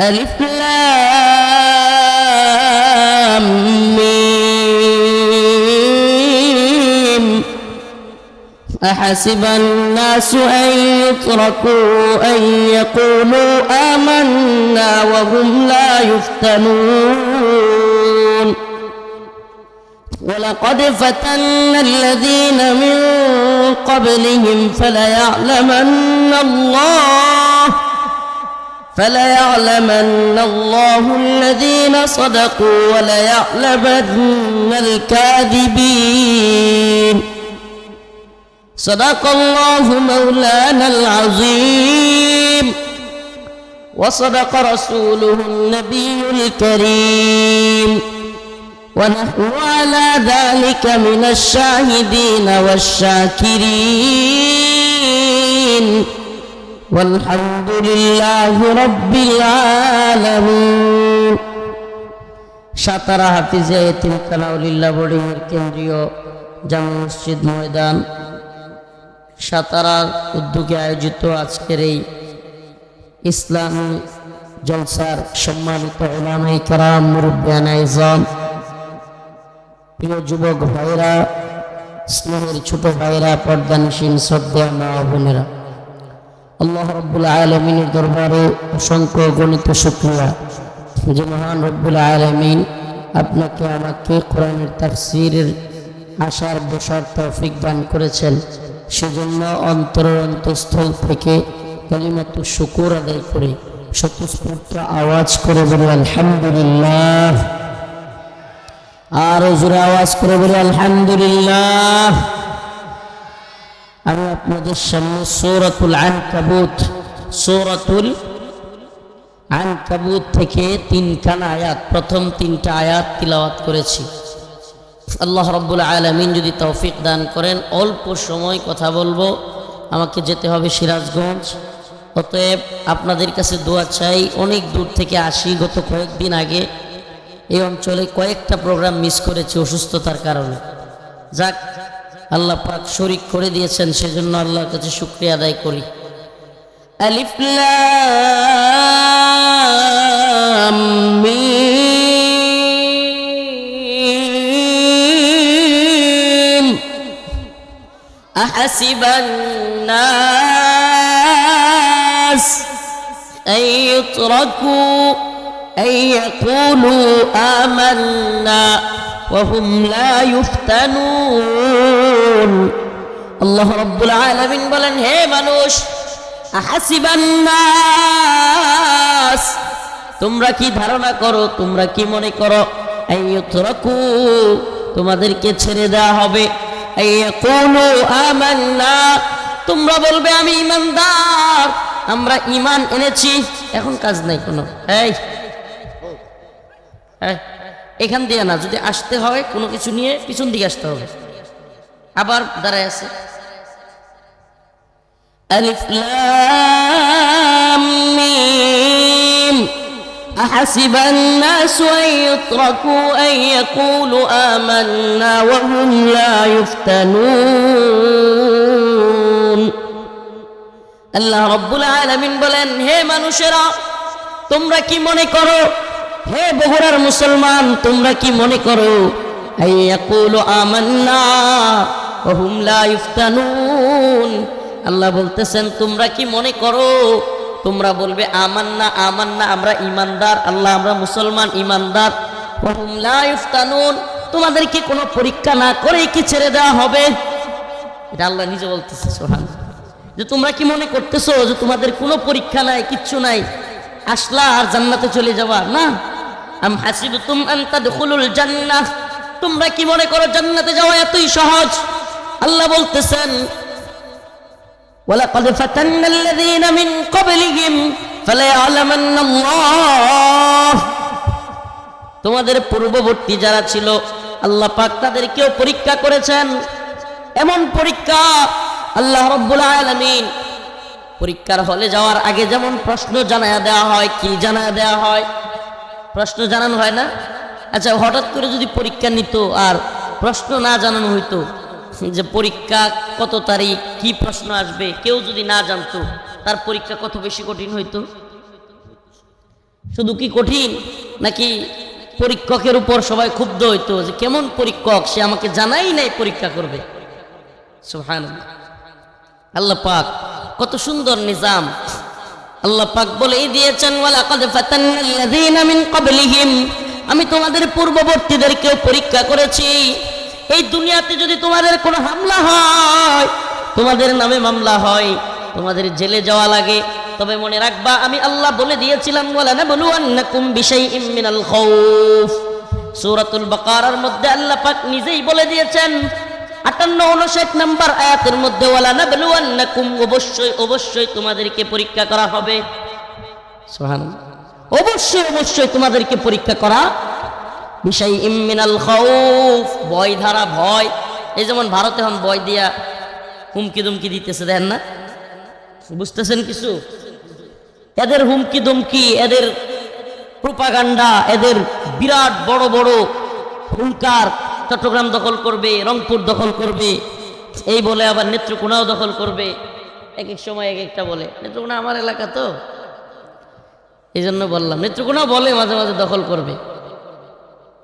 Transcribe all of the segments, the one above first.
ألف لام ميم. أحسب الناس أن يتركوا أن يقولوا آمنا وهم لا يفتنون. ولقد فتنا الذين من قبلهم فليعلمن الله فليعلمن الله الذين صدقوا وليعلمن الكاذبين. صدق الله مولانا العظيم. وصدق رسوله النبي الكريم. ونحن على ذلك من الشاهدين والشاكرين. والحمد لله رب العالمين সাতারা হাফিজে তিলকানাউলিল্লাহ বোর্ডিংয়ের কেন্দ্রীয় জামা মসজিদ ময়দান সাতারার উদ্যোগে আয়োজিত আজকের এই ইসলাম জলসার সম্মানিত ওলামাই কারাম মুরব্বিয়ান আইজম প্রিয় যুবক ভাইরা স্নেহের ছোট ভাইরা পর্দানসীন শ্রদ্ধা মা বোনেরা আল্লাহ রব্বুল আলমিনের দরবারে অসংখ্য গণিত শুক্রিয়া। যে মহান রব্বুল আলমিন আপনাকে, আমাকে কোরআনের তাফসিরের আশার বসার তৌফিক দান করেছেন। সেজন্য অন্তর অন্তঃস্থল থেকে কালিমাতু শুকুর আদায় করে স্বতঃস্ফূর্ত আওয়াজ করে বলি, আলহামদুলিল্লাহ। আর জোরে আওয়াজ করে বলি, আলহামদুলিল্লাহ। আমি আপনাদের সামনে সৌরাতুল আনকাবুত সৌরাতুল আনকাবুত থেকে তিনখানা আয়াত, প্রথম তিনটা আয়াত তিলাওয়াত করেছি। আল্লাহ রব্বুল আলমিন যদি তৌফিক দান করেন, অল্প সময় কথা বলব। আমাকে যেতে হবে সিরাজগঞ্জ। অতএব আপনাদের কাছে দোয়া চাই, অনেক দূর থেকে আসি। গত কয়েকদিন আগে এই অঞ্চলে কয়েকটা প্রোগ্রাম মিস করেছি অসুস্থতার কারণে। যাক আল্লাহ পাক শরিক করে দিয়েছেন সেজন্য আল্লাহর কাছে শুক্রিয়া আদায় করি আলিফ লাম মিম أحسب الناس أن يتركوا أن يقولوا آمنا وهم لا يفتنون আল্লাহ রব্বুল আলামিন বলেন হে মানুষ আহাসিবান নাস তোমরা কি ধারণা করো তোমরা কি মনে করো আইয়ুতরাকু তোমাদেরকে ছেড়ে দেওয়া হবে আইয়াকুলু আমান্না তোমরা বলবে আমি ইমানদার আমরা ইমান এনেছি এখন কাজ নাই কোনো এই এই, এখান দিয়ে না যদি আসতে হয় কোনো কিছু নিয়ে পিছন দিকে আসতে হবে আবার দাঁড়ায় আছে ألف لام ميم أحسب الناس أن يتركوا أن يقولوا آمنا وهم لا يفتنون আল্লাহ রব্বুল আলামিন বলেন হে মানুষেরা তোমরা কি মনে করো হে বগুড়ার মুসলমান, তোমরা কি মনে করো? আল্লাহ বলতেছেন, তোমরা কি মনে করো? তোমরা বলবে, আমান্না আমান্না, আমরা ইমানদার। আল্লাহ, আমরা মুসলমান, ইমানদার। ইফতানুন। তোমাদেরকে কোনো পরীক্ষা না করে কি ছেড়ে দেওয়া হবে? এটা আল্লাহ নিজে বলতেছে সোহান যে তোমরা কি মনে করতেছো যে তোমাদের কোনো পরীক্ষা নাই, কিচ্ছু নাই? আসলা আর জান্নাতে চলে যাবা, না? আম হাসিবতুম আন তাদখুলুল জান্নাহ। তোমরা কি মনে করো জান্নাতে যাওয়া এতই সহজ? আল্লাহ বলতেছেন, ওয়ালাকাদ ফাতান্না আল্লাযীনা মিন ক্বাবলিহিম ফালায়ালামান্না আল্লাহ তোমাদের পূর্ববর্তী যারা ছিল, আল্লাহ পাক তাদেরকেও পরীক্ষা করেছেন। এমন পরীক্ষা আল্লাহ রব্বুল আলামিন, পরীক্ষার হলে যাওয়ার আগে যেমন প্রশ্ন জানায় দেওয়া হয়, কি জানায় দেওয়া হয় প্রশ্ন জানানো হয় না? আচ্ছা হঠাৎ করে যদি পরীক্ষা নিত আর প্রশ্ন না জানানো হইতো, যে পরীক্ষা কত তারিখ, কি প্রশ্ন আসবে, কেউ যদি না জানতো, তার পরীক্ষা কত বেশি কঠিন হইতো? শুধু কি কঠিন? নাকি পরীক্ষকের উপর সবাই ক্ষুব্ধ হইতো, যে কেমন পরীক্ষক, সে আমাকে জানাই নাই পরীক্ষা করবে? আল্লাহ পাক, কত সুন্দর নিজাম আল্লাহ পাক বলেই দিয়েছেন, ওয়ালাকাদ ফাতান্নাল্লাযীনা মিন ক্বাবলিহিম। আমি তোমাদের পূর্ববর্তীদেরকেও পরীক্ষা করেছি, এই দুনিয়াতে যদি তোমাদের কোনো হামলা হয়, তোমাদের নামে মামলা হয়, তোমাদের জেলে যাওয়া লাগে, তবে মনে রাখবা, আমি আল্লাহ বলে দিয়েছিলাম ওয়ালা নাবলুয়ান্নাকুম বিশাইইম মিনাল খাউফ সূরাতুল বাকারার মধ্যে আল্লাহ পাক নিজেই বলে দিয়েছেন আটান্ন উনষাট নাম্বার আয়াতের মধ্যে ওয়ালা নাবলুয়ান্নাকুম অবশ্যই অবশ্যই তোমাদেরকে পরীক্ষা করা হবে। সুবহানাল্লাহ। অবশ্যই অবশ্যই তোমাদেরকে পরীক্ষা করা। বিষয় ইমিনাল খাউফ ভয় ধারা ভয়। এই যেমন ভারতে এখন ভয় দিয়া হুমকি দুমকি দিতেছে দেন না? বুঝতেছেন কিছু? এদের হুমকি দুমকি এদের প্রোপাগান্ডা এদের বিরাট বড় বড় হুঙ্কার চট্টগ্রাম দখল করবে, রংপুর দখল করবে, এই বলে আবার নেত্রকোনাও দখল করবে। এক এক সময় এক একটা বলে। নেত্রকোনা আমার এলাকা তো? এই জন্য বললাম নেত্রকোনাও বলে মাঝে মাঝে দখল করবে।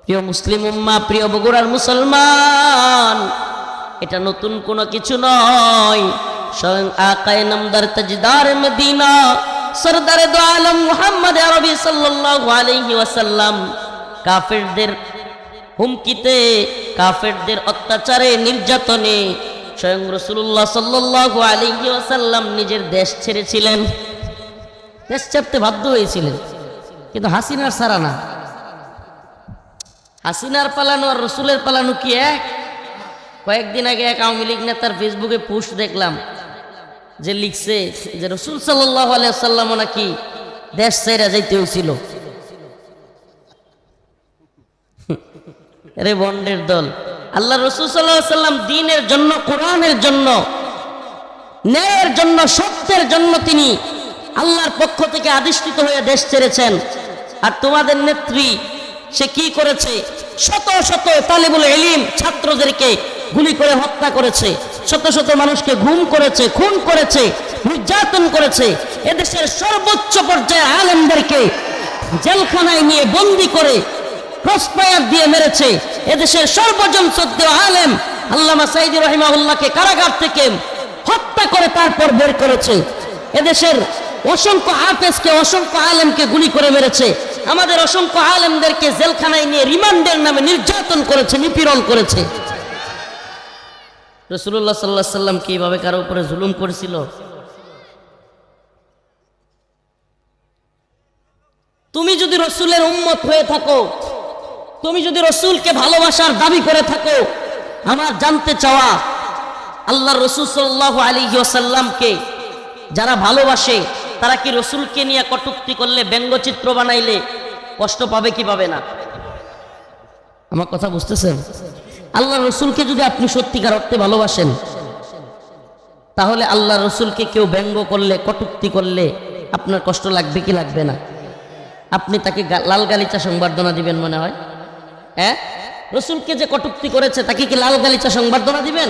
প্রিয় মুসলিম উম্মা, প্রিয় বগুড়ার মুসলমান, এটা নতুন কোনো কিছু নয়। স্বয়ং আকায় নামদার তাজদার মদিনা, সরদারে আলম মুহাম্মদ আরবি সাল্লাল্লাহু আলাইহি ওয়াসাল্লাম, কাফেরদের হুমকিতে কাফেরদের অত্যাচারে, নির্যাতনে স্বয়ং রসুল্লাহ সাল্লাল্লাহু আলাইহি ওয়াসাল্লাম নিজের দেশ ছেড়েছিলেন। দেশ ছাড়তে বাধ্য হয়েছিলেন। কিন্তু হাসিনার সারা না। হাসিনার পালানো আর রসুলের পালানো কি এক? কয়েকদিন আগে এক আওয়ামী লীগ নেতার ফেসবুকে পোস্ট দেখলাম যে লিখছে যে রসুল সাল্লাহ আলাইসাল্লাম নাকি দেশ ছেড়ে যাইতে হয়েছিল রে বন্ডের দল। আল্লাহ রসুল সাল্লাম দিনের জন্য, কোরআনের জন্য, ন্যায়ের জন্য, সত্যের জন্য তিনি আল্লাহর পক্ষ থেকে আদিষ্ঠিত হয়ে দেশ ছেড়েছেন। আর তোমাদের নেত্রী, সে কি করেছে? শত শত তালেবুল এলিম ছাত্রদেরকে গুলি করে হত্যা করেছে। শত শত মানুষকে ঘুম করেছে, খুন করেছে, নির্যাতন করেছে। এদেশের সর্বোচ্চ পর্যায়ে আলেমদেরকে জেলখানায় নিয়ে বন্দি করে ক্রসফায়ার দিয়ে মেরেছে। এদেশের সর্বজন সদ্য আলেম। আল্লামা সাইদি রহিমাউল্লাহকে কারাগার থেকে হত্যা করে তারপর বের করেছে। এদেশের অসংখ্য হাফেজকে, অসংখ্য আলেমকে গুলি করে মেরেছে। আমাদের অসংখ্য আলেমদেরকে জেলখানায় নিয়ে রিমান্ডের নামে নির্যাতন করেছে, নিপীড়ন করেছে। রসুল্লাহ সাল্লাহ সাল্লাম কি এইভাবে কারও উপরে জুলুম করেছিল? তুমি যদি রসুলের উম্মত হয়ে থাকো তুমি যদি রসুলকে ভালোবাসার দাবি করে থাকো, আমার জানতে চাওয়া, আল্লাহ রসুল সাল্লাহ আলী সাল্লামকে যারা ভালোবাসে, তারা কি রসুলকে নিয়ে কটুক্তি করলে, ব্যঙ্গচিত্র বানাইলে কষ্ট পাবে কি পাবে না? আমার কথা বুঝতেছেন? আল্লাহ রসুলকে যদি আপনি সত্যিকার অর্থে ভালোবাসেন, তাহলে আল্লাহ রসুলকে কেউ ব্যঙ্গ করলে, কটুক্তি করলে আপনার কষ্ট লাগবে কি লাগবে না? আপনি তাকে লাল গালিচা সংবর্ধনা দিবেন মনে হয়? হ্যাঁ? রসুলকে যে কটুক্তি করেছে, তাকে কি লাল গালিচা সংবর্ধনা দিবেন?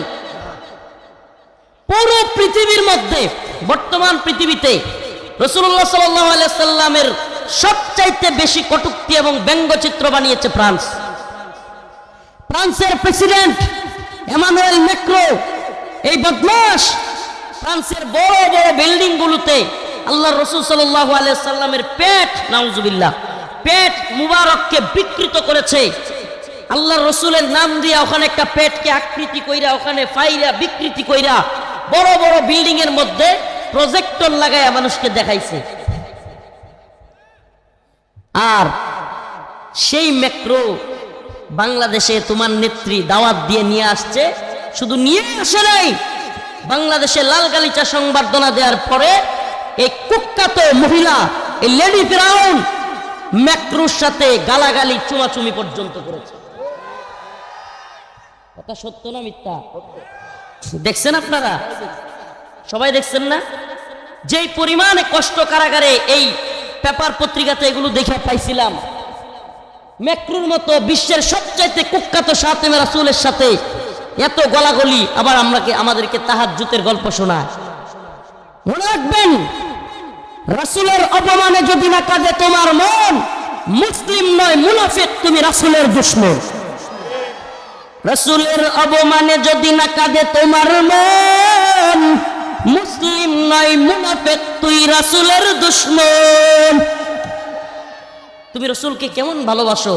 পুরো পৃথিবীর মধ্যে, বর্তমান পৃথিবীতে রসুল্লাহ সাল্লামের সবচাইতে বেশি কটুক্তি এবং ব্যঙ্গচিত্র বানিয়েছে ফ্রান্স। ফ্রান্সের প্রেসিডেন্ট এমানুয়েল ম্যাক্রো, এই বদমাস ফ্রান্সের বড় বড় বিল্ডিং গুলোতে আল্লাহ রসুল সাল্লাহ সাল্লামের পেট, নাউজুবিল্লাহ, পেট মুবারককে বিকৃত করেছে। আল্লাহ রসুলের নাম দিয়া ওখানে একটা পেটকে আকৃতি কইরা, ওখানে ফাইরা বিকৃতি কইরা বড় বড় বিল্ডিং এর মধ্যে প্রজেক্টর লাগায়া মানুষকে দেখাইছে। আর সেই মেক্রো বাংলাদেশে তোমার নেত্রী দাওয়াত দিয়ে নিয়ে আসছে। শুধু নিয়ে আসে নাই, বাংলাদেশে লাল গালিচা সংবর্ধনা দেওয়ার পরে এই কুখ্যাত মহিলা, এই লেডি ফিরাউন ম্যাক্রোর সাথে গালাগালি, চুমাচুমি পর্যন্ত করেছে। কথা সত্য না মিথ্যা? দেখছেন আপনারা? সবাই দেখছেন না? যেই পরিমাণে কষ্ট কারাগারে এই পেপার পত্রিকাতে এগুলো দেখে পাইছিলাম, মেক্রুর মতো বিশ্বের সবচাইতে কুখ্যাত সাতেমে রাসুলের সাথে এত গলাগলি আবার আমরাকে আমাদেরকে তাহার জুতের গল্প শোনায়। মনে রাখবেন, রাসুলের অপমানে যদি না কাঁদে তোমার মন, মুসলিম নয়, মুনাফিক, তুমি রাসুলের দুশ্মন। রাসুলের অবমানে যদি না কাঁদে তোমার মন, মুসলিম নয়, মুনাফিক, তুই রাসুলের দুশ্মন। তুমি রসুলকে কেমন ভালোবাসো?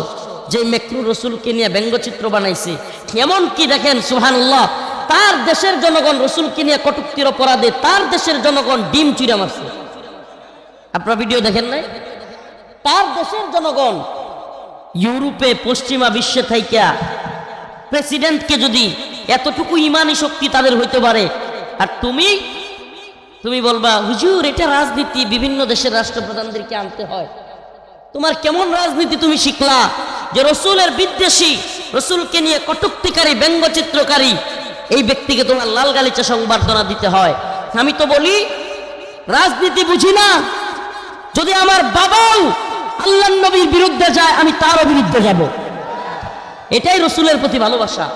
যে মেক্রু রসুলকে নিয়ে ব্যঙ্গচিত্র বানাইছে। এমন কি দেখেন সুহানুল্লাহ তার দেশের জনগণ রসুলকে নিয়ে কটুক্তির অপরাধে, তার দেশের জনগণ ডিম চুরা মারছে। আপনারা ভিডিও দেখেন নাই? তার দেশের জনগণ ইউরোপে, পশ্চিমা বিশ্বে থাইকা প্রেসিডেন্টকে যদি এতটুকু ইমানি শক্তি তাদের হইতে পারে, আর তুমি তুমি বলবা, হুজুর, এটা রাজনীতি, বিভিন্ন দেশের রাষ্ট্রপ্রধানদেরকে আনতে হয়। তোমার কেমন রাজনীতি তুমি শিখলা? যে রসুলের বিদ্বেষী, রসুলকে নিয়ে কটুক্তিকারী, ব্যঙ্গচিত্রকারী, এই ব্যক্তিকে তোমার লাল গালিচা সংবর্ধনা দিতে হয়। আমি তো বলি, রাজনীতি বুঝি না। যদি আমার বাবাও আল্লাহ নবীর বিরুদ্ধে যায়, আমি তারও বিরুদ্ধে যাব। এটাই রসুলের প্রতি ভালোবাসা।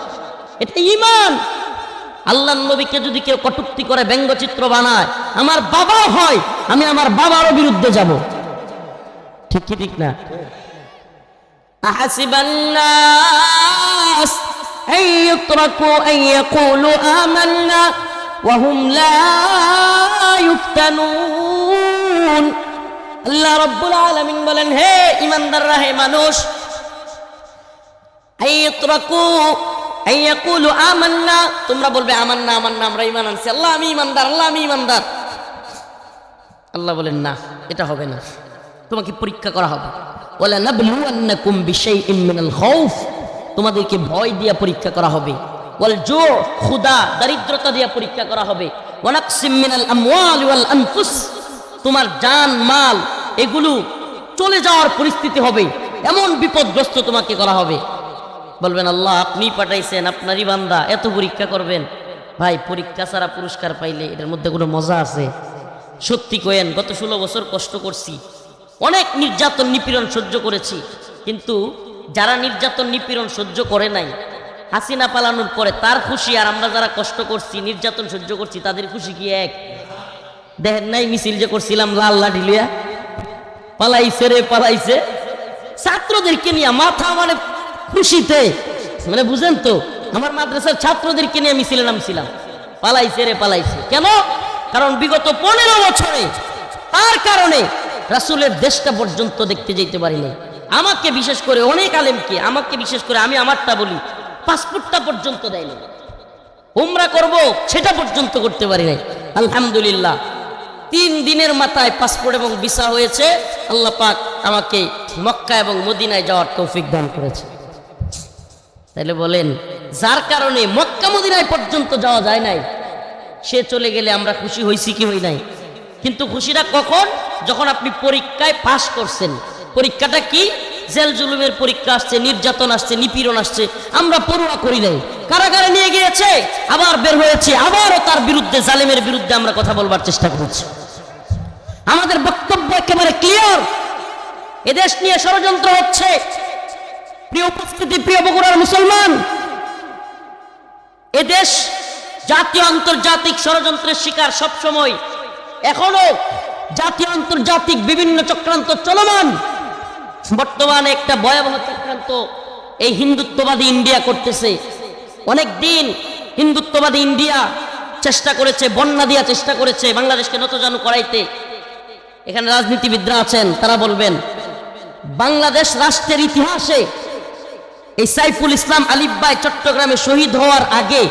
এটা ইমান আল্লাহ নবীকে যদি কেউ কটুক্তি করে, ব্যঙ্গচিত্র বানায়, আমার বাবা হয়, আমি আমার বাবারও বিরুদ্ধে যাব। ঠিক কি ঠিক না? আহাসিবান্নাস, আইয়াতরাকু আইয়াকুলু আমান্না ওয়া হুম লা ইফতানুন আল্লাহ রাব্বুল আলামিন বলেন, হে ঈমানদাররা রাহে মানুষ তোমরা বলবে আমান্না আমান্না, আমরা ঈমান আনছি। আল্লাহ আমি ঈমানদার, আল্লাহ আমি ঈমানদার। আল্লাহ বলেন, না, এটা হবে না। তোমাকে পরীক্ষা করা হবে। তোমাদেরকে ভয় দিয়া পরীক্ষা করা হবে। ওয়াল জু খুদা, দারিদ্রতা দিয়া পরীক্ষা করা হবে। তোমার জান, মাল, এগুলো চলে যাওয়ার পরিস্থিতি হবে। এমন বিপদগ্রস্ত তোমাকে করা হবে। বলবেন, আল্লাহ, আপনি পাঠাইছেন, আপনারই বান্দা, এত পরীক্ষা করবেন। ভাই, পরীক্ষা ছাড়া পুরস্কার পাইলে এটার মধ্যে কোনো মজা আছে? সত্যি কয়েন, গত ষোলো বছর কষ্ট করছি। অনেক নির্যাতন, নিপীড়ন সহ্য করেছি। কিন্তু যারা নির্যাতন, নিপীড়ন সহ্য করে নাই, হাসিনা পালানোর পরে তার খুশি আর আমরা যারা কষ্ট করছি, নির্যাতন সহ্য করছি, তাদের খুশি কি এক? দেখেন নাই মিছিল যে করছিলাম, লাল লাঠি লিয়া পালাইছে রে, পালাইছে। ছাত্রদেরকে নিয়ে মাথা মানে খুশিতে। মানে বুঝেন তো, আমার মাদ্রাসার ছাত্রদেরকে নিয়ে মিছিলে নামছিলাম। পালাইছে রে, পালাইছে। কেন? কারণ বিগত পনেরো বছরে, তার কারণে রাসুলের দেশটা পর্যন্ত দেখতে যেতে পারি নাই আমাকে বিশেষ করে অনেক আলেমকে, আমাকে বিশেষ করে আমি আমারটা বলি, পাসপোর্টটা পর্যন্ত দেয়নি। উমরা করব, সেটা পর্যন্ত করতে পারি নাই আলহামদুলিল্লাহ। তিন দিনের মাথায় পাসপোর্ট এবং ভিসা হয়েছে। আল্লাহ পাক আমাকে মক্কা এবং মদিনায় যাওয়ার তৌফিক দান করেছে। তাহলে বলেন, যার কারণে মক্কা মদিনায় পর্যন্ত যাওয়া যায় নাই, সে চলে গেলে আমরা খুশি হয়েছি কি হই নাই? কিন্তু খুশিটা কখন? যখন আপনি পরীক্ষায় পাশ করছেন। পরীক্ষাটা কি? জেল জুলুমের পরীক্ষা আসছে, নির্যাতন আসছে, নিপীড়ন আসছে, আমরা পড়ুয়া করি নাই। কারাগারে নিয়ে গিয়েছে, আবার বের হয়েছে, আবারও তার বিরুদ্ধে, জালেমের বিরুদ্ধে আমরা কথা বলবার চেষ্টা করছি। আমাদের বক্তব্য একেবারে ক্লিয়ার এদেশ নিয়ে ষড়যন্ত্র হচ্ছে। প্রিয় উপস্থিতি, প্রিয় বগুড়ার মুসলমান, এদেশ জাতীয় আন্তর্জাতিক ষড়যন্ত্রের শিকার সব সময় এখনও জাতীয় আন্তর্জাতিক বিভিন্ন চক্রান্ত চলমান। বর্তমানে একটা ভয়াবহ চক্রান্ত এই হিন্দুত্ববাদী ইন্ডিয়া করতেছে। অনেক দিন হিন্দুত্ববাদী ইন্ডিয়া চেষ্টা করেছে, বন্যা দিয়া চেষ্টা করেছে বাংলাদেশকে নতজানু করাইতে। এখানে রাজনীতিবিদরা আছেন, তারা বলবেন, বাংলাদেশ রাষ্ট্রের ইতিহাসে এই সাইফুল ইসলাম আলিব্বাই চট্টগ্রামে শহীদ হওয়ার আগে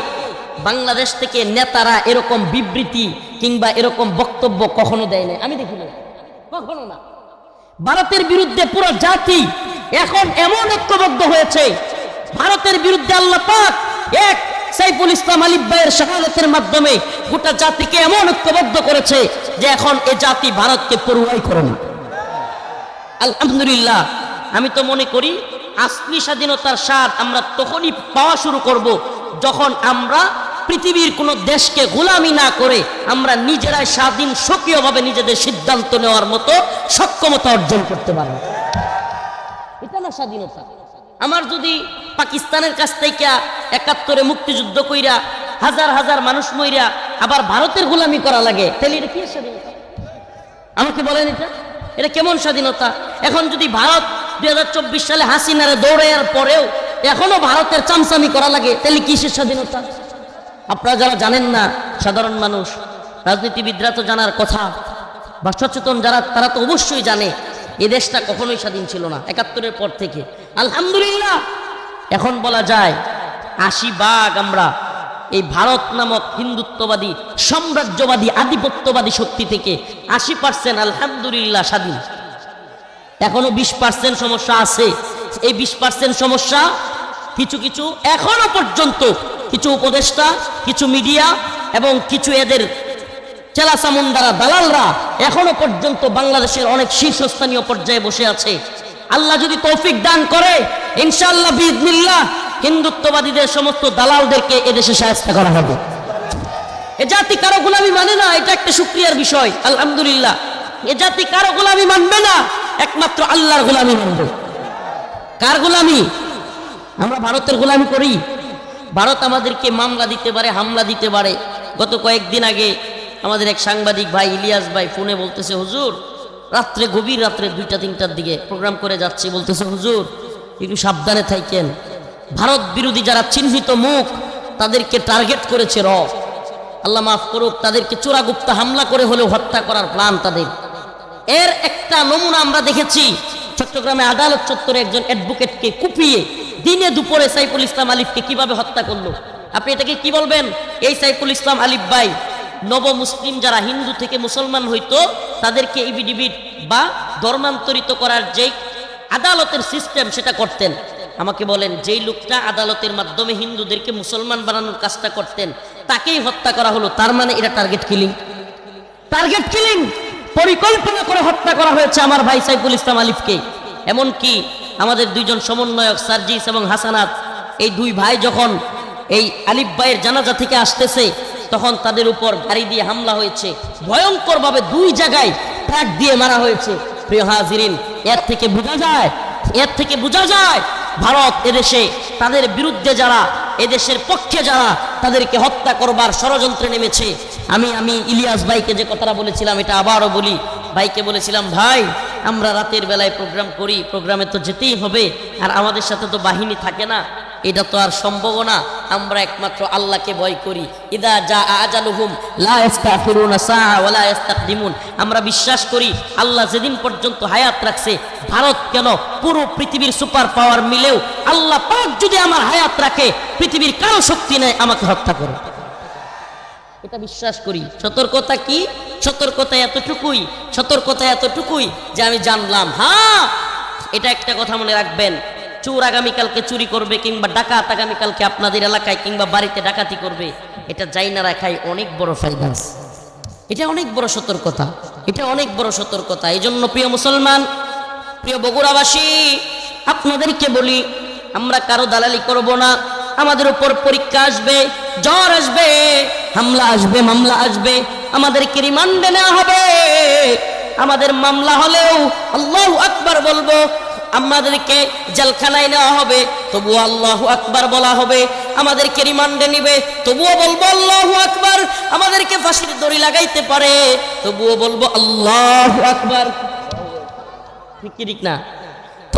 বাংলাদেশ থেকে নেতারা এরকম বিবৃতি কিংবা এরকম বক্তব্য কখনো দেয় নাই। আমি দেখিনি কখনো না। ভারতের বিরুদ্ধে পুরো জাতি এখন এমন ঐক্যবদ্ধ হয়েছে, ভারতের বিরুদ্ধে আল্লাহ পাক এক সাইফুল ইসলাম আলিফ ভাইয়ের শাহাদতের মাধ্যমে গোটা জাতিকে এমন ঐক্যবদ্ধ করেছে যে এখন এ জাতি ভারতকে পড়ুয়াই করে না। আলহামদুলিল্লাহ, আমি তো মনে করি আসলি স্বাধীনতার স্বাদ আমরা তখনই পাওয়া শুরু করব যখন আমরা পৃথিবীর কোনো দেশকে গোলামি না করে আমরা নিজেরাই স্বাধীন সক্রিয়ভাবে নিজেদের সিদ্ধান্ত নেওয়ার মতো সক্ষমতা অর্জন করতে পারব। এটা না স্বাধীনতা। আমার যদি পাকিস্তানের কাছ থেকে একাত্তরে মুক্তিযুদ্ধ কইরা হাজার হাজার মানুষ মইরা আবার ভারতের গোলামি করা লাগে, তাহলে এটা কি স্বাধীনতা? আমাকে বলেন এটা? এটা কেমন স্বাধীনতা? এখন যদি ভারত দুই হাজার চব্বিশ সালে হাসিনারে দৌড়াইয়ার পরেও এখনও ভারতের চামচামি করা লাগে। তাহলে কিসের স্বাধীনতা? আপনারা যারা জানেন না, সাধারণ মানুষ, রাজনীতিবিদরা তো জানার কথা, বা সচেতন যারা, তারা তো অবশ্যই জানে, এ দেশটা কখনোই স্বাধীন ছিল না, একাত্তরের পর থেকে। আলহামদুলিল্লাহ! এখন বলা যায়, আশি বাঘ আমরা এই ভারত নামক হিন্দুত্ববাদী, সাম্রাজ্যবাদী, আধিপত্যবাদী শক্তি থেকে আশি পার্সেন্ট আলহামদুলিল্লাহ স্বাধীন। এখনও বিশ পার্সেন্ট সমস্যা আছে। এই বিশ পার্সেন্ট সমস্যা কিছু কিছু এখনও পর্যন্ত কিছু উপদেষ্টা, কিছু মিডিয়া এবং কিছু এদের চেলা চামুন্দারা দালালরা এখনও পর্যন্ত বাংলাদেশের অনেক শীর্ষস্থানীয় পর্যায়ে বসে আছে। আল্লাহ যদি তৌফিক দান করে ইনশাল্লাহ বিদনিল্লাহ হিন্দুত্ববাদীদের সমস্ত দালালদেরকে এদেশে সাহায্য করা হবে। এ জাতি কারও গোলামি মানে না, এটা একটা শুক্রিয়ার বিষয়, আলহামদুলিল্লাহ। এ জাতি কারও গোলামি মানবে না। একমাত্র আল্লাহর গোলামি মানবে কার গোলামি? আমরা ভারতের গোলামি করি। ভারত আমাদেরকে মামলা দিতে পারে, হামলা দিতে পারে। গত কয়েকদিন আগে আমাদের এক সাংবাদিক ভাই, ইলিয়াস ভাই ফোনে বলতেছে, হুজুর, রাত্রে গভীর রাত্রে দুইটা, তিনটার দিকে প্রোগ্রাম করে যাচ্ছি। বলতেছে, হুজুর, একটু সাবধানে থাকেন। ভারত বিরোধী যারা চিহ্নিত মুখ, তাদেরকে টার্গেট করেছে র আল্লাহ মাফ করুক, তাদেরকে চোরাগুপ্তা হামলা করে হলেও হত্যা করার প্ল্যান তাদের। এর একটা নমুনা আমরা দেখেছি। চট্টগ্রামে আদালত চত্বরে একজন অ্যাডভোকেটকে কুপিয়ে দিনে দুপুরে সাইফুল ইসলাম আলিফকে কীভাবে হত্যা করল? আপনি এটাকে কি বলবেন? এই সাইফুল ইসলাম আলিফ ভাই, নব মুসলিম যারা হিন্দু থেকে মুসলমান হইতো, তাদেরকে ইবিডিবিট বা ধর্মান্তরিত করার যে আদালতের সিস্টেম সেটা করতেন। আমাকে বলেন, যেই লোকটা আদালতের মাধ্যমে হিন্দুদেরকে মুসলমান বানানোর কাজটা করতেন, তাকেই হত্যা করা হলো। তার মানে এটা টার্গেট কিলিং টার্গেট কিলিং পরিকল্পনা করে হত্যা করা হয়েছে আমার ভাই সাইফুল ইসলাম আলিফকে। এমনকি আমাদের দুইজন সমন্বয়ক সার্জিস এবং হাসানাত, এই দুই ভাই যখন এই আলিফ ভাইয়ের জানাজা থেকে আসতেছে, তখন তাদের উপর গাড়ি দিয়ে হামলা হয়েছে। ভয়ঙ্করভাবে দুই জায়গায় ট্রাক দিয়ে মারা হয়েছে। প্রিয় হাজিরিন, এর থেকে বোঝা যায়, এর থেকে বোঝা যায়, ভারত এদেশে তাদের বিরুদ্ধে যারা এদেশের পক্ষে যারা তাদেরকে হত্যা করবার ষড়যন্ত্রে নেমেছে, আমি আমি ইলিয়াস ভাইকে যে কথাটা বলেছিলাম, এটা আবারও বলি, ভাইকে বলেছিলাম, ভাই, আমরা রাতের বেলায় প্রোগ্রাম করি প্রোগ্রামে তো যেতেই হবে, আর আমাদের সাথে তো বাহিনী থাকে না। এটা তো আর সম্ভব না আমরা একমাত্র আল্লাহকে ভয় করি। ইদা যা আজালুহুম, লা ইস্তাখিরুনা সাআ ওয়া লা ইস্তাকদিমুন। আমরা বিশ্বাস করি, আল্লাহ যেদিন পর্যন্ত হায়াত রাখছে, ভারত কেন পুরো পৃথিবীর সুপার পাওয়ার মিলেও আল্লাহ পাক যদি আমার হায়াত রাখে, পৃথিবীর কারও শক্তি নেই, আমাকে হত্যা করে। এটা বিশ্বাস করি। সতর্কতা কি? সতর্কতা এতটুকুই সতর্কতা এতটুকুই যে আমি জানলাম হ্যাঁ এটা একটা কথা মনে রাখবেন। চোর আগামীকালকে চুরি করবে কিংবা ডাকাত আগামীকালকে আপনাদের এলাকায় কিংবা বাড়িতে ডাকাতি করবে, এটা যাই না রাখাই অনেক বড় ফায়দা এটা অনেক বড় সতর্কতা, এটা অনেক বড় সতর্কতা। এই জন্য প্রিয় মুসলমান, প্রিয় বগুড়াবাসী, আপনাদেরকে বলি, আমরা কারও দালালি করব না, আমাদের উপর পরীক্ষা আসবে, জ্বর আসবে, হামলা আসবে, মামলা আসবে, আমাদেরকে রিমান্ডে নেওয়া হবে। আমাদের মামলা হলেও আল্লাহ আকবার বলব আমাদেরকে জেলখানায় নেওয়া হবে, তবুও আল্লাহ আকবার বলা হবে। আমাদেরকে রিমান্ডে নিবে, তবুও বলব আল্লাহ আকবার। আমাদেরকে ফাঁসির দড়ি লাগাইতে পারে, তবুও বলব আল্লাহ আকবার। ঠিক ঠিক না?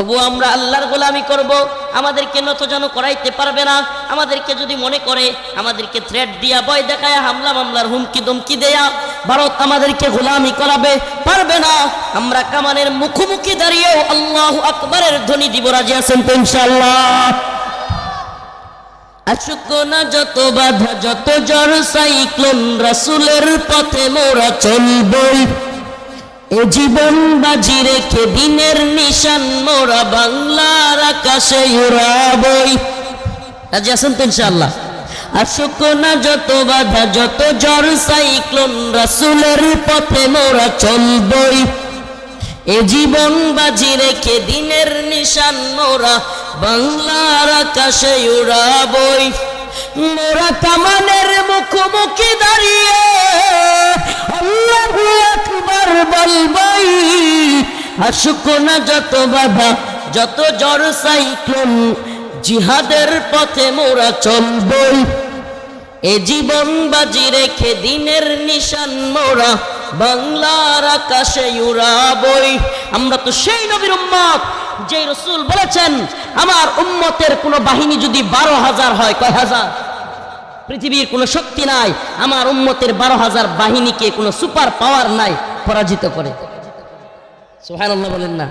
তবু আমরা আল্লাহর গোলামি করব, আমাদেরকে নত যেন করাইতে পারবে না, আমাদেরকে যদি মনে করে, আমাদেরকে থ্রেট দিয়া বয় দেখায়, হামলা মামলার হুমকি দমকি দেয়া, ভারত আমাদেরকে গোলামি করাবে, পারবে না। আমরা কামানের মুখোমুখি দাঁড়িয়েও আল্লাহ আকবরের ধ্বনি দিব, রাজি আছেন তো ইনশাআল্লাহ? আসুক না যত বাধা, যত জ্বর, সাইক্লোন রাসুলের পথে মোরা চলবই। এ জীবন বাজি রেখে দিনের নিশান, মোরা বাংলার আকাশে উড়াবই। রাজি আছেন তো ইনশাআল্লাহ? আসুক না যত বাধা, যত জ্বর, সাইক্লোন, রাসুলের পথে মোরা চলবই। এ জীবন বাজি রেখে দিনের নিশান, মোরা বাংলার আকাশে উড়াবই। মোরা কামানের মুখোমুখি দাঁড়িয়ে আল্লাহু আকবার বলবই আসুক না যত বাধা, যত জ্বর সাইক্লোন, জিহাদের পথে মোরা চলবই। এ জীবন বাজি রেখে দিনের নিশান মোরা, বাংলার আকাশে উড়াবই। আমরা তো সেই নবীর উম্মত যে রসুল বলেছেন, আমার উম্মতের কোনো বাহিনী যদি বারো হাজার হয়, কয় হাজার? পৃথিবীর কোনো শক্তি নাই, আমার উম্মতের বারো হাজার বাহিনীকে কোনো সুপার পাওয়ার নাই, পরাজিত করে। সোহান বলেন না।